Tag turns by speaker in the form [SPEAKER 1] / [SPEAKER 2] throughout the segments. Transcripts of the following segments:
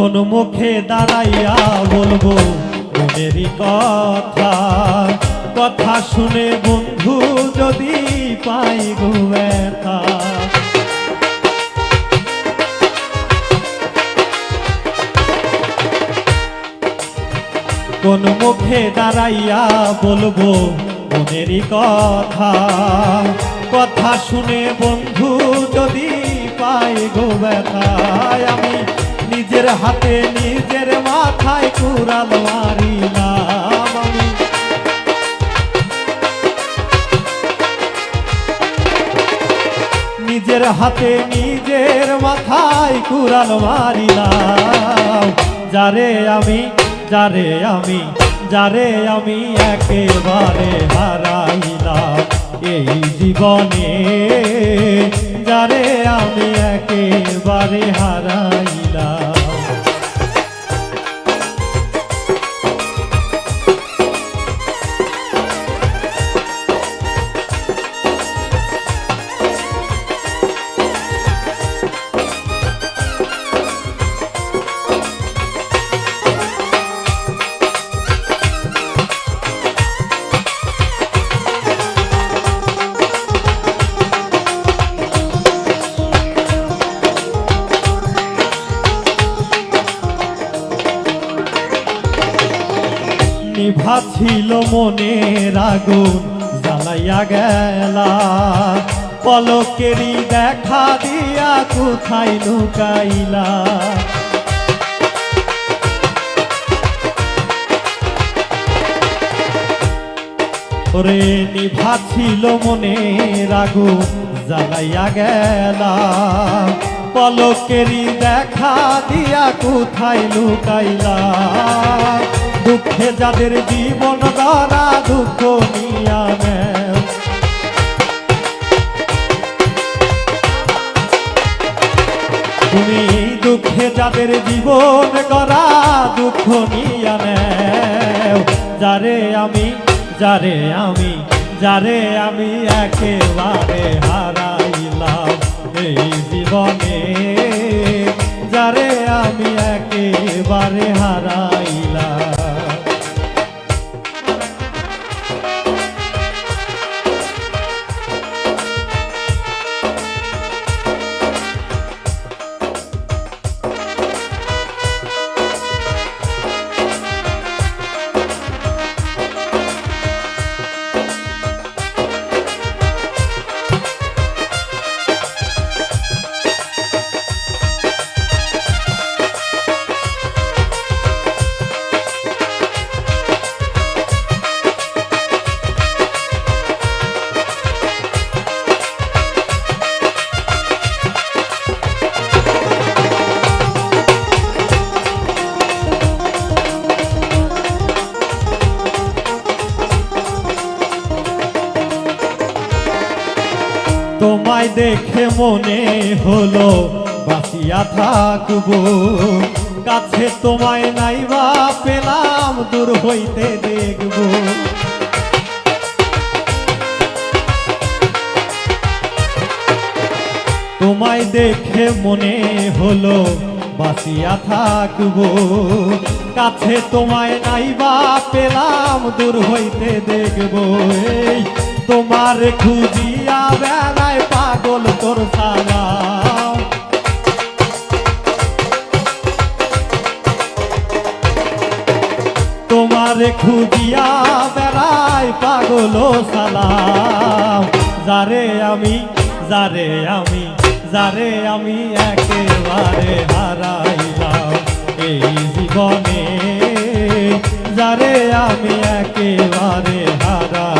[SPEAKER 1] কোন মুখে দাঁড়াইয়া বলব মনেরই কথা কথা শুনে বন্ধু যদি পাই ব্যথা। কোন মুখে দাঁড়াইয়া বলব মনেরই কথা কথা শুনে বন্ধু যদি পাই গো ব্যথায় আমি নিজের হাতে, নিজের মাথায় কুড়াল মারিলাম নিজের হাতে, নিজের মাথায় কুড়াল মারিলাম। যারে আমি যারে আমি যারে আমি একেবারে হারাইলাম এই জীবনে। যারে আমি একেবারে হারাইলাম। নিভা ছিল মনের আগুন, জ্বালাইয়া গেলা। পলকেরই দেখা দিয়া কোথায় লুকাইলা? ওরে নিভা ছিল মনের আগুন, জ্বালাইয়া গেলা। পলকেরই দেখা দিয়া কোথায় লুকাইলা? দুঃখে যাদের জীবন গড়া দুঃখ নিয়া তুমি দুঃখে যাদের জীবন গড়া দুঃখ নিয়া যারে আমি যারে আমি যারে আমি একেবারে তোমায় দেখে মনে হলো, বাঁচিয়া থাকব। কাছে তোমায় নাইবা পেলাম, দূর হইতে দেখব। তোমায় দেখে মনে হলো, বাঁচিয়া থাকব। কাছে তোমায় নাইবা পেলাম, দূর হইতে দেখব। এই তোমার খুঁজিয়া বেড়ায় পাগল তোর সারা। তোমার খুঁজিয়া বেড়ায় পাগল সালাম যারে আমি যারে আমি যারে আমি একেবারে হারাইলাম এই জীবনে। যারে আমি একেবারে হারাইলাম।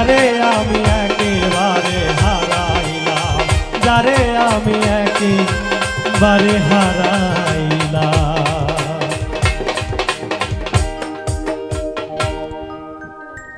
[SPEAKER 1] যারে আমি একেবারে হারাইলাম যারে আমি একেবারে হারাই